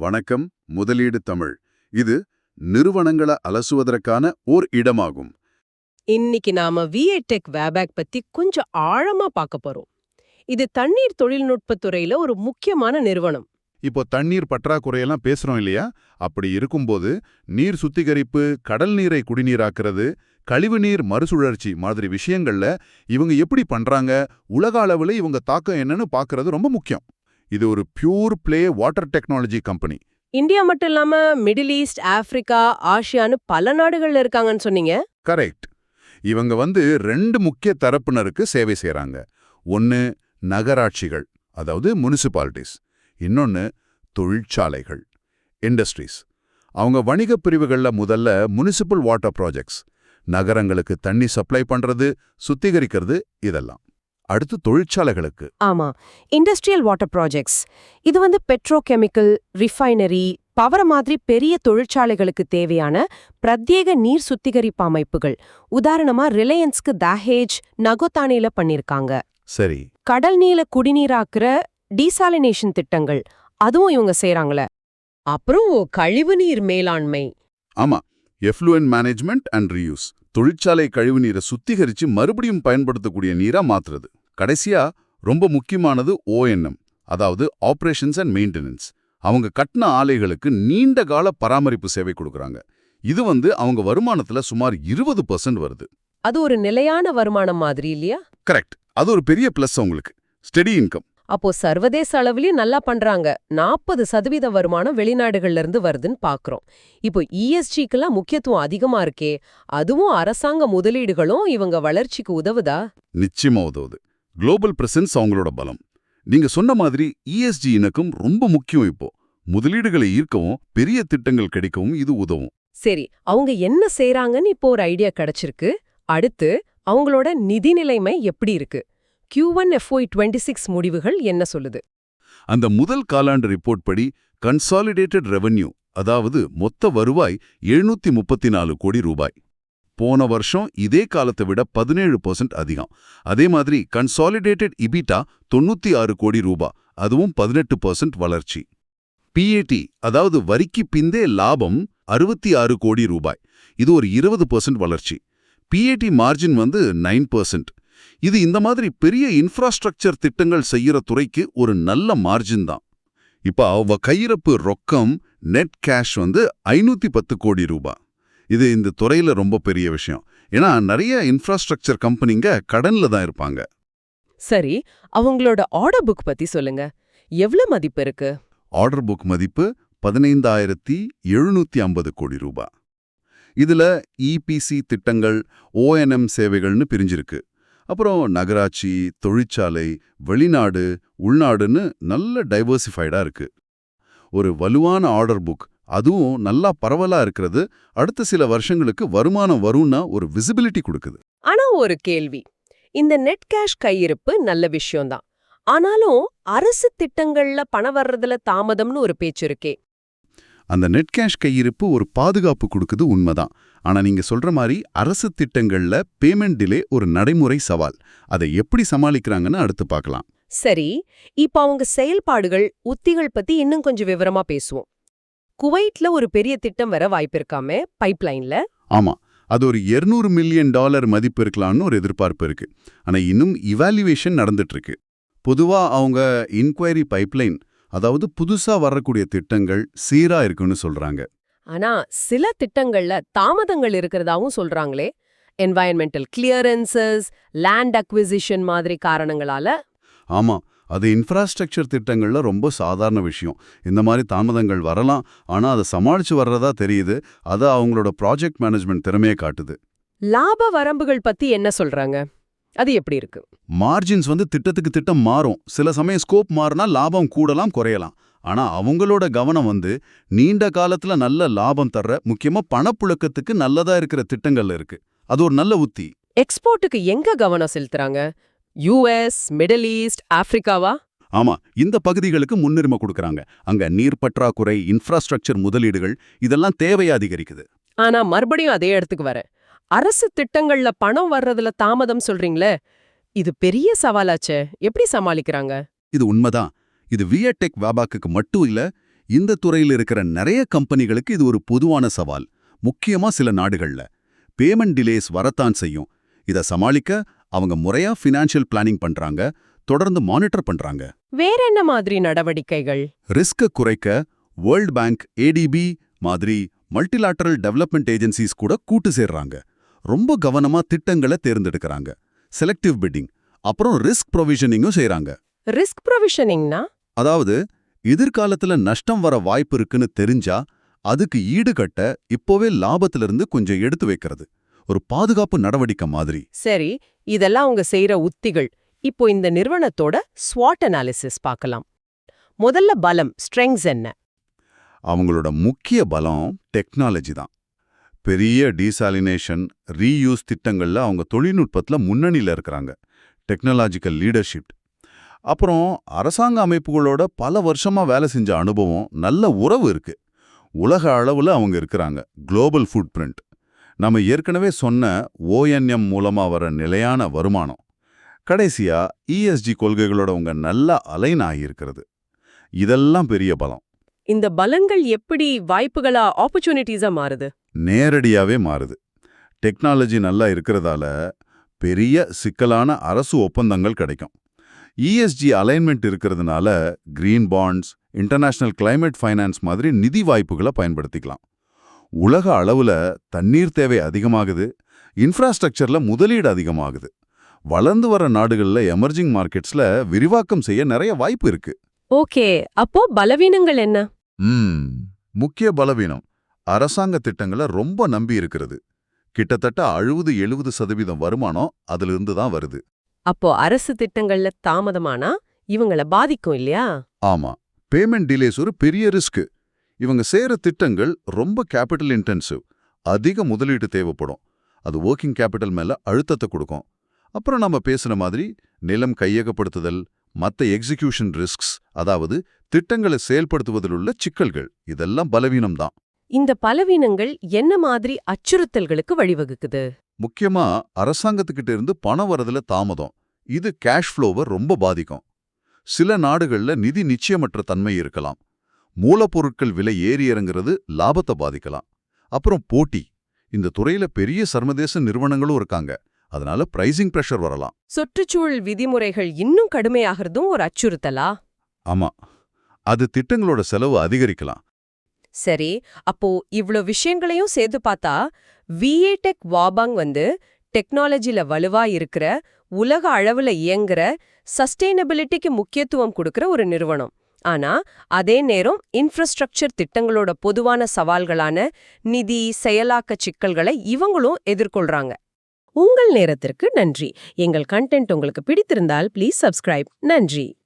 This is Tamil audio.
வணக்கம் முதலீடு தமிழ். இது நிறுவனங்களை அலசுவதற்கான ஓர் இடமாகும். இன்னைக்கு நாம விஏடெக் வேபேக் பத்தி கொஞ்சம் ஆழமா பார்க்க போறோம். இது தண்ணீர் தொழில்நுட்பத் துறையில ஒரு முக்கியமான நிறுவனம். இப்போ தண்ணீர் பற்றாக்குறையெல்லாம் பேசுறோம் இல்லையா? அப்படி இருக்கும்போது நீர் சுத்திகரிப்பு கடல் நீரை குடிநீராக்குறது கழிவுநீர் மறுசுழற்சி மாதிரி விஷயங்கள்ல இவங்க எப்படி பண்றாங்க உலக அளவுல இவங்க தாக்கம் என்னன்னு பார்க்கறது ரொம்ப முக்கியம். இது ஒரு pure play water technology company India மட்டும் இல்லாம மிடில் ஈஸ்ட் ஆப்பிரிக்கா ஆசியான்னு பல நாடுகள்ல இருக்காங்கன்னு சொன்னீங்க? கரெக்ட் இவங்க வந்து ரெண்டு முக்கிய தரப்பினருக்கு சேவை செய்றாங்க. ஒன்னு நகராட்சிகள் அதாவது முனிசிபாலிட்டிஸ் இன்னொன்னு தொழிற்சாலைகள் இண்டஸ்ட்ரீஸ் அவங்க வணிகப் பிரிவுகள்ல முதல்ல முனிசிபல் வாட்டர் ப்ராஜெக்ட்ஸ் நகரங்களுக்கு தண்ணி சப்ளை பண்றது சுத்திகரிக்கிறது இதெல்லாம். அடுத்து தொழிற்சாலைகளுக்கு. ஆமா. இண்டஸ்ட்ரியல் வாட்டர் ப்ராஜெக்ட்ஸ் இது வந்து பெட்ரோகெமிக்கல் ரிஃபைனரி பவர மாதிரி பெரிய தொழிற்சாலைகளுக்கு தேவையான பிரத்யேக நீர் சுத்திகரிப்பு அமைப்புகள். உதாரணமா ரிலையன்ஸ்க்கு தஹேஜ் நகோத்தானில பண்ணிருக்காங்க. சரி. கடல் நீல குடிநீராக்குற டீசாலினேஷன் திட்டங்கள். அதுவும் இவங்க செய்றாங்களே. அப்புறம் கழிவுநீர் மேலாண்மை. ஆமா. எஃப்ளூயன்ட் மேனேஜ்மெண்ட் அண்ட் ரீயூஸ் தொழிற்சாலை கழிவுநீரை சுத்திகரிச்சு மறுபடியும் பயன்படுத்தக்கூடிய நீரா மாத்துறது. கடைசியா ரொம்ப முக்கியமானது ஓஎன்எம் அதாவது ஆபரேஷன்ஸ் அண்ட் மெயின்டெனன்ஸ் அவங்க கட்டின ஆலைகளுக்கு நீண்ட கால பராமரிப்பு சேவை கொடுக்கறாங்க. இது வந்து அவங்க வருமானத்துல சுமார் இருபது வருது. அது ஒரு நிலையான வருமானம் மாதிரி இல்லையா? கரெக்ட் அது ஒரு பெரிய பிளஸ் அவங்களுக்கு. ஸ்டெடி இன்கம் அப்போ சர்வதேச அளவுலயும் நல்லா பண்றாங்க. நாற்பது சதவீத வருமானம் வெளிநாடுகள்ல இருந்து வருதுன்னு பாக்குறோம். இப்போ இஎஸ்ஜிக்கெல்லாம் முக்கியத்துவம் அதிகமா இருக்கே அதுவும் அரசாங்க முதலீடுகளும் இவங்க வளர்ச்சிக்கு உதவுதா? நிச்சயமா உதவுது. குளோபல் பிரசன்ஸ் அவங்களோட பலம். நீங்க சொன்ன மாதிரி இஎஸ்ஜி இணக்கம் ரொம்ப முக்கியம் இப்போ. முதலீடுகளை ஈர்க்கவும் பெரிய திட்டங்கள் கிடைக்கவும் இது உதவும். சரி அவங்க என்ன செய்றாங்கன்னு இப்போ ஒரு ஐடியா கிடைச்சிருக்கு. அடுத்து அவங்களோட நிதி நிலைமை எப்படி இருக்கு? Q1 one FY twenty six முடிவுகள் என்ன சொல்லுது? அந்த முதல் காலாண்டு ரிப்போர்ட் படி கன்சாலிடேட்டட் ரெவென்யூ அதாவது மொத்த வருவாய் எழுநூத்தி முப்பத்தி நாலு கோடி ரூபாய். போன வருஷம் இதே காலத்தை விட பதினேழு பர்சன்ட் அதிகம். அதே மாதிரி கன்சாலிடேட்டட் இபிட்டா தொண்ணூத்தி ஆறு கோடி ரூபாய் அதுவும் பதினெட்டு வளர்ச்சி. பிஏடி அதாவது வரிக்கு பிந்தே லாபம் அறுபத்தி ஆறு கோடி ரூபாய். இது ஒரு இருபது வளர்ச்சி. பிஏடி மார்ஜின் வந்து நைன் பர்சன்ட் இது இந்த மாதிரி பெரிய இன்ஃப்ராஸ்ட்ரக்சர் திட்டங்கள் செய்யற துறைக்கு ஒரு நல்ல மார்ஜின் தான். இப்ப அவ கையிறப்பு ரொக்கம் நெட் கேஷ் வந்து ஐநூத்தி பத்து கோடி ரூபாய் இது இந்த துறையில ரொம்ப பெரிய விஷயம். ஏன்னா நிறைய இன்ஃப்ராஸ்ட்ரக்சர் கம்பெனிங்க கடன்ல தான் இருப்பாங்க. சரி அவங்களோட ஆர்டர் புக் பத்தி சொல்லுங்க. எவ்வளவு மதிப்பு இருக்கு? ஆர்டர் புக் மதிப்பு பதினைந்தாயிரத்தி எழுநூத்தி ஐம்பது கோடி ரூபாய் இதுல இபிசி திட்டங்கள் ஓஎன்எம் சேவைகள்னு பிரிஞ்சிருக்கு. அப்புறம் நகராட்சி தொழிற்சாலை வெளிநாடு உள்நாடுன்னு நல்ல டைவர்சிஃபைடா இருக்கு. ஒரு வலுவான ஆர்டர் புக் அதுவும் நல்லா பரவலா இருக்கிறது. அடுத்த சில வருஷங்களுக்கு வருமானம் வரும்னா ஒரு விசிபிலிட்டி கொடுக்குது. ஆனா ஒரு கேள்வி. இந்த நெட் கேஷ் கையிருப்பு நல்ல விஷயம்தான். ஆனாலும் அரசு திட்டங்கள்ல பணம் வர்றதுல தாமதம்னு ஒரு பேச்சு இருக்கே. அந்த நெட் கேஷ் கையிருப்பு ஒரு பாதுகாப்பு கொடுக்குது உண்மைதான். ஆனா நீங்க சொல்ற மாதிரி அரசு திட்டங்கள்ல பேமெண்ட் டிலே ஒரு நடைமுறை சவால். அதை எப்படி சமாளிக்கிறாங்கன்னு அடுத்து பார்க்கலாம். சரி இப்ப அவங்க செயல்பாடுகள் உத்திகள் பத்தி இன்னும் கொஞ்சம் விவரமா பேசுவோம். குவைட்ல ஒரு பெரிய திட்டம் வர வாய்ப்பிருக்காமே பைப்லைன்ல? ஆமா. அது ஒரு 200 மில்லியன் டாலர் மதிப்பு இருக்கலாம்னு ஒரு எதிர்பார்ப்பு இருக்கு. ஆனா இன்னும் இவாலுவேஷன் நடந்துட்டு இருக்கு பொதுவா அவங்க இன்கொயரி பைப்லைன் அதாவது புதுசா வரக்கூடிய திட்டங்கள் சீரா இருக்குன்னு சொல்றாங்க. ஆனா சில திட்டங்கள்ல தாமதங்கள் இருக்கிறதாவும் சொல்றாங்களே. என்வாயன்மெண்டல் கிளியரன்சஸ் லேண்ட் அக்விசிஷன் மாதிரி காரணங்களால. ஆமா. அது இன்ஃப்ராஸ்ட்ரக்சர் திட்டங்கள்ல ரொம்ப சாதாரண விஷயம். இந்த மாதிரி தாமதங்கள் வரலாம் ஆனா அதை சமாளிச்சு வர்றதா தெரியுது. அது அவங்களோட ப்ராஜெக்ட் மேனேஜ்மெண்ட் திறமையை காட்டுது. லாப வரம்புகள் பத்தி என்ன சொல்றாங்க? அது எப்படி இருக்கு? மார்ஜின்ஸ் வந்து திட்டத்துக்கு திட்டம் மாறும். சில சமயம் ஸ்கோப் மாறினா லாபம் கூடலாம் குறையலாம். ஆனா அவங்களோட கவனம் வந்து நீண்ட காலத்துல நல்ல லாபம் தர்ற முக்கியமா பணப்புழக்கத்துக்கு நல்லதா இருக்கிற திட்டங்கள்ல இருக்கு. அது ஒரு நல்ல உத்தி. எக்ஸ்போர்ட்டுக்கு எங்க கவனம் செலுத்துறாங்க? யுஎஸ் மிடில் ஈஸ்ட் ஆப்பிரிக்காவா ஆமா இந்த பகுதிகளுக்கு முன்னுரிமை கொடுக்கறாங்க. அங்க நீர் பற்றாக்குறை இன்ஃப்ராஸ்ட்ரக்சர் முதலீடுகள் இதெல்லாம் தேவையை அதிகரிக்குது. ஆனா மறுபடியும் அதே இடத்துக்கு வர. அரசு திட்டங்கள்ல பணம் வர்றதுல தாமதம் சொல்றீங்களே இது பெரிய சவாலாச்சே. எப்படி சமாளிக்கிறாங்க? இது உண்மைதான். இது வியடெக் வேபாக்குக்கு மட்டும் இல்ல இந்த துறையில் இருக்கிற நிறைய கம்பெனிகளுக்கு இது ஒரு பொதுவான சவால். முக்கியமா சில நாடுகள்ல. பேமெண்ட் டிலேஸ் வரத்தான் செய்யும். இத சமாளிக்க அவங்க முறையா ஃபினான்ஷியல் பிளானிங் பண்றாங்க தொடர்ந்து மானிட்டர் பண்றாங்க. வேற என்ன மாதிரி நடவடிக்கைகள்? ரிஸ்க குறைக்க வேர்ல்ட் பேங்க் ஏடிபி மாதிரி மல்டிலாட்டரல் டெவலப்மெண்ட் ஏஜென்சிஸ் கூட கூட்டு சேர்றாங்க. ரொம்ப கவனமா திட்டங்களை தேர்ந்தெடுக்கறாங்க. செலக்டிவ் பிட்டிங் அப்புறம் ரிஸ்க் ப்ரொவிஷனிங்கும் செய்றாங்க. ரிஸ்க் ப்ரொவிஷனிங்னா அதாவது எதிர்காலத்துல நஷ்டம் வர வாய்ப்பு இருக்குன்னு தெரிஞ்சா அதுக்கு ஈடுகட்ட இப்போவே லாபத்திலிருந்து கொஞ்சம் எடுத்து வைக்கிறது. ஒரு பாதுகாப்பு நடவடிக்கை மாதிரி. சரி இதெல்லாம் அவங்க செய்யற உத்திகள். இப்போ இந்த நிறுவனத்தோட ஸ்வாட் அனாலிசிஸ் பார்க்கலாம். முதல்ல பலம் ஸ்ட்ரெங்ஸ் என்ன? அவங்களோட முக்கிய பலம் டெக்னாலஜி தான். பெரிய டீசாலினேஷன் ரீயூஸ் திட்டங்கள்ல அவங்க தொழில்நுட்பத்துல முன்னணியில இருக்கிறாங்க. டெக்னாலஜிக்கல் லீடர்ஷிப் அப்புறம் அரசாங்க அமைப்புகளோட பல வருஷமா வேலை செஞ்ச அனுபவம் நல்ல உறவு இருக்கு. உலக அளவுல அவங்க இருக்கிறாங்க. குளோபல் ஃபுட் பிரிண்ட் நம்ம ஏற்கனவே சொன்ன ஓஎன்எம் மூலமா வர நிலையான வருமானம் கடைசியா இஎஸ்ஜி கொள்கைகளோட அவங்க நல்லா அலைன் ஆகியிருக்கிறது. இதெல்லாம் பெரிய பலம். இந்த பலங்கள் எப்படி வாய்ப்புகளா ஆப்பர்ச்சுனிட்டிஸா மாறுது? நேரடியாவே மாறுது. டெக்னாலஜி நல்லா இருக்கிறதால பெரிய சிக்கலான அரசு ஒப்பந்தங்கள் கிடைக்கும். இஎஸ்ஜி அலைன்மெண்ட் இருக்கிறதுனால green bonds international climate finance மாதிரி நிதி வாய்ப்புகளை பயன்படுத்திக்கலாம். உலக அளவுல தண்ணீர் தேவை அதிகமாகுது இன்ஃப்ராஸ்ட்ரக்சர்ல முதலீடு அதிகமாகுது. வளர்ந்து வர நாடுகள்ல எமர்ஜிங் மார்க்கெட்ஸ்ல விரிவாக்கம் செய்ய நிறைய வாய்ப்பு இருக்கு. ஓகே அப்போ பலவீனங்கள் என்ன? ம் முக்கிய பலவீனம். அரசாங்க திட்டங்களை ரொம்ப நம்பி இருக்கிறது. கிட்டத்தட்ட அழுவது எழுபது சதவீதம் வருமானம் அதிலிருந்து தான் வருது. அப்போ அரசு திட்டங்கள்ல தாமதமானா இவங்கள பாதிக்கும் இல்லையா? ஆமா பேமெண்ட் டிலேஸ் ஒரு பெரிய ரிஸ்க் இவங்க சேர திட்டங்கள் ரொம்ப கேபிட்டல் இன்டென்சிவ் அதிக முதலீடு தேவைப்படும். அது ஒர்க்கிங் கேபிட்டல் மேல அழுத்தத்தை கொடுக்கும். அப்புறம் நம்ம பேசுன மாதிரி நிலம் கையகப்படுத்துதல் மத்த எக்ஸிகியூஷன் ரிஸ்க்ஸ் அதாவது திட்டங்களை செயல்படுத்துவதில் உள்ள சிக்கல்கள் இதெல்லாம் பலவீனம் தான். இந்த பலவீனங்கள் என்ன மாதிரி அச்சுறுத்தல்களுக்கு வழிவகுக்குது? முக்கியமா அரசாங்கத்துக்கிட்ட இருந்து பணம் வரதுல தாமதம். இது கேஷ் ஃப்ளோவை ரொம்ப பாதிக்கும். சில நாடுகள்ல நிதி நிச்சயமற்ற தன்மை இருக்கலாம். மூலப்பொருட்கள் விலை ஏறி இறங்குறது லாபத்தை பாதிக்கலாம். அப்புறம் போட்டி. இந்த துறையில பெரிய சர்வதேச நிறுவனங்களும் இருக்காங்க. அதனால பிரைசிங் பிரஷர் வரலாம். சுற்றுச்சூழல் விதிமுறைகள் இன்னும் கடுமையாகிறதும் ஒரு அச்சுறுத்தலா? ஆமா. அது திட்டங்களோட செலவு அதிகரிக்கலாம். சரி. அப்போ இவ்ளோ விஷயங்களையும் சேர்த்து பார்த்தா விஏ டெக் வாபாங் வந்து டெக்னாலஜில வலுவா இருக்கிற உலக அளவுல இயங்குற சஸ்டெயினபிலிட்டிக்கு முக்கியத்துவம் கொடுக்கிற ஒரு நிறுவனம். ஆனா அதே நேரம் இன்ஃப்ராஸ்ட்ரக்சர் திட்டங்களோட பொதுவான சவால்களான நிதி செயலாக்க சிக்கல்களை இவங்களும் எதிர்கொள்றாங்க. உங்கள் நேரத்திற்கு நன்றி. எங்கள் கண்டென்ட் உங்களுக்கு பிடித்திருந்தால் ப்ளீஸ் சப்ஸ்கிரைப் நன்றி.